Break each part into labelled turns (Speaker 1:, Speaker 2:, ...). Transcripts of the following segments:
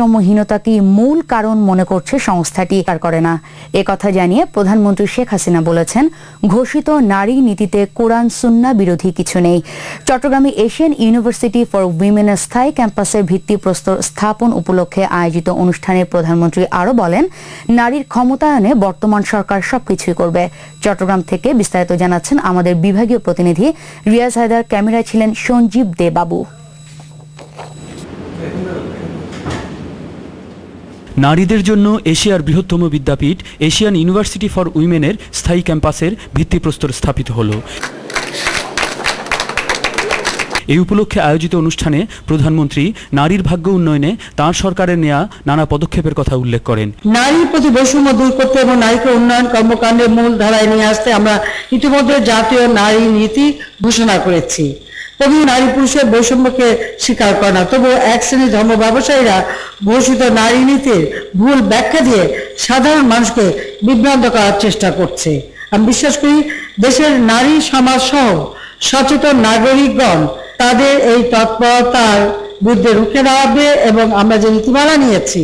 Speaker 1: ভারসাম্যহীনতাকেই মূল কারণ মনে করছে সংস্থাটি আর করে না। এ কথা জানিয়ে প্রধানমন্ত্রী শেখ হাসিনা বলেছেন, ঘোষিত নারী নীতিতে কোরআন সুন্না বিরোধী কিছু নেই। চট্টগ্রামে এশিয়ান ইউনিভার্সিটি ফর উইমেনের স্থায়ী ক্যাম্পাসের ভিত্তিপ্রস্তর স্থাপন উপলক্ষে আয়োজিত অনুষ্ঠানে প্রধানমন্ত্রী আরও বলেন, নারীর ক্ষমতায়নে বর্তমান সরকার সবকিছুই করবে। চট্টগ্রাম থেকে বিস্তারিত জানাচ্ছেন আমাদের বিভাগীয় প্রতিনিধি রিয়াজ হায়দার। ক্যামেরায় ছিলেন সঞ্জীব দে বাবু
Speaker 2: নারীদের জন্য এশিয়ার বৃহত্তম বিদ্যাপীঠ এশিয়ান ইউনিভার্সিটি ফর উইমেনের স্থায়ী ক্যাম্পাসের ভিত্তিপ্রস্তর স্থাপিত হলো। এই উপলক্ষে আয়োজিত অনুষ্ঠানে প্রধানমন্ত্রী নারীর ভাগ্য উন্নয়নে তাঁর সরকারের নেয়া নানা পদক্ষেপের কথা উল্লেখ করেন।
Speaker 3: নারীর প্রতি বৈষম্য দূর করতে এবং নারীকে উন্নয়ন কর্মকাণ্ডের মূল ধারায় নিয়ে আসতে আমরা ইতিমধ্যে জাতীয় নারী নীতি ঘোষণা করেছি। তবু নারী পুরুষের বৈষম্যকে স্বীকার করে না। তবু এক শ্রেণির ধর্ম ব্যবসায়ীরা ঘোষিত নারী নীতির ভুল ব্যাখ্যা দিয়ে সাধারণ মানুষকে বিভ্রান্ত করার চেষ্টা করছে। আমি বিশ্বাস করি দেশের নারী সমাজ সহ সচেতন নাগরিকগণ তাদের এই তৎপরতার বিরুদ্ধে রুখে দাঁড়াবে এবং আমরা যে নীতিমালা নিয়েছি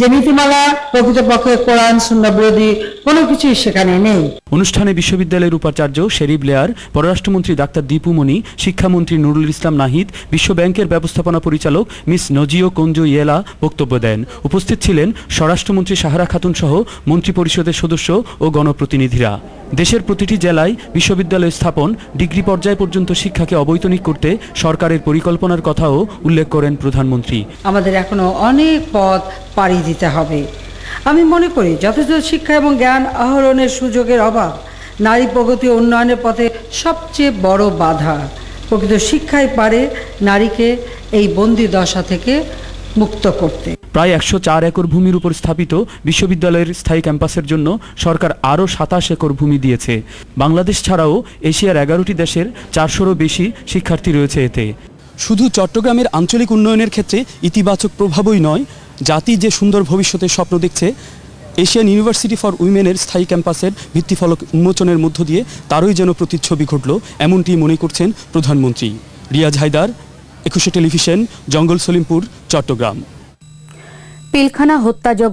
Speaker 3: যে নীতিমালা প্রকৃতপক্ষে কোরআন শূন্য বিরোধী কোনো কিছুই সেখানে নেই।
Speaker 2: অনুষ্ঠানে বিশ্ববিদ্যালয়ের উপাচার্য শেরিব লেয়ার, পররাষ্ট্রমন্ত্রী ডাক্তার দীপু মনি, শিক্ষামন্ত্রী নুরুল ইসলাম নাহিদ, বিশ্ব ব্যাংকের ব্যবস্থাপনা পরিচালক মিস নজিও কঞ্জু ইয়েলা বক্তব্য দেন। উপস্থিত ছিলেন স্বরাষ্ট্রমন্ত্রী সাহারা খাতুন সহ মন্ত্রিপরিষদের সদস্য ও গণপ্রতিনিধিরা। দেশের প্রতিটি জেলায় বিশ্ববিদ্যালয় স্থাপন, ডিগ্রি পর্যায় পর্যন্ত শিক্ষাকে অবৈতনিক করতে সরকারের পরিকল্পনার কথাও উল্লেখ করেন প্রধানমন্ত্রী।
Speaker 3: আমাদের এখনও অনেক পথ পাড়ি দিতে হবে। আমি মনে করি যথেষ্ট শিক্ষা এবং জ্ঞান আহরণের সুযোগের অভাব, নারী প্রগতি উন্নয়নের পথে সবচেয়ে বড় বাধা। প্রকৃত শিক্ষাই পারে নারীকে এই বন্দি দশা থেকে মুক্ত করতে।
Speaker 2: প্রায় একশো চার একর ভূমির উপর স্থাপিত বিশ্ববিদ্যালয়ের স্থায়ী ক্যাম্পাসের জন্য সরকার আরও সাতাশ একর ভূমি দিয়েছে। বাংলাদেশ ছাড়াও এশিয়ার এগারোটি দেশের চারশোরও বেশি শিক্ষার্থী রয়েছে এতে। শুধু চট্টগ্রামের আঞ্চলিক উন্নয়নের ক্ষেত্রে ইতিবাচক প্রভাবই নয়, জাতি যে সুন্দর ভবিষ্যতের স্বপ্ন দেখছে, এশিয়ান ইউনিভার্সিটি ফর উইমেনের স্থায়ী ক্যাম্পাসের ভিত্তিফলক উন্মোচনের মধ্য দিয়ে তারই যেন প্রতিচ্ছবি ঘটল এমনটি মনে করছেন প্রধানমন্ত্রী। রিয়াজ হায়দার একুশে টেলিভিশন জঙ্গল সলিমপুর চট্টগ্রাম।
Speaker 1: পিলখানা হত্যাযজ্ঞ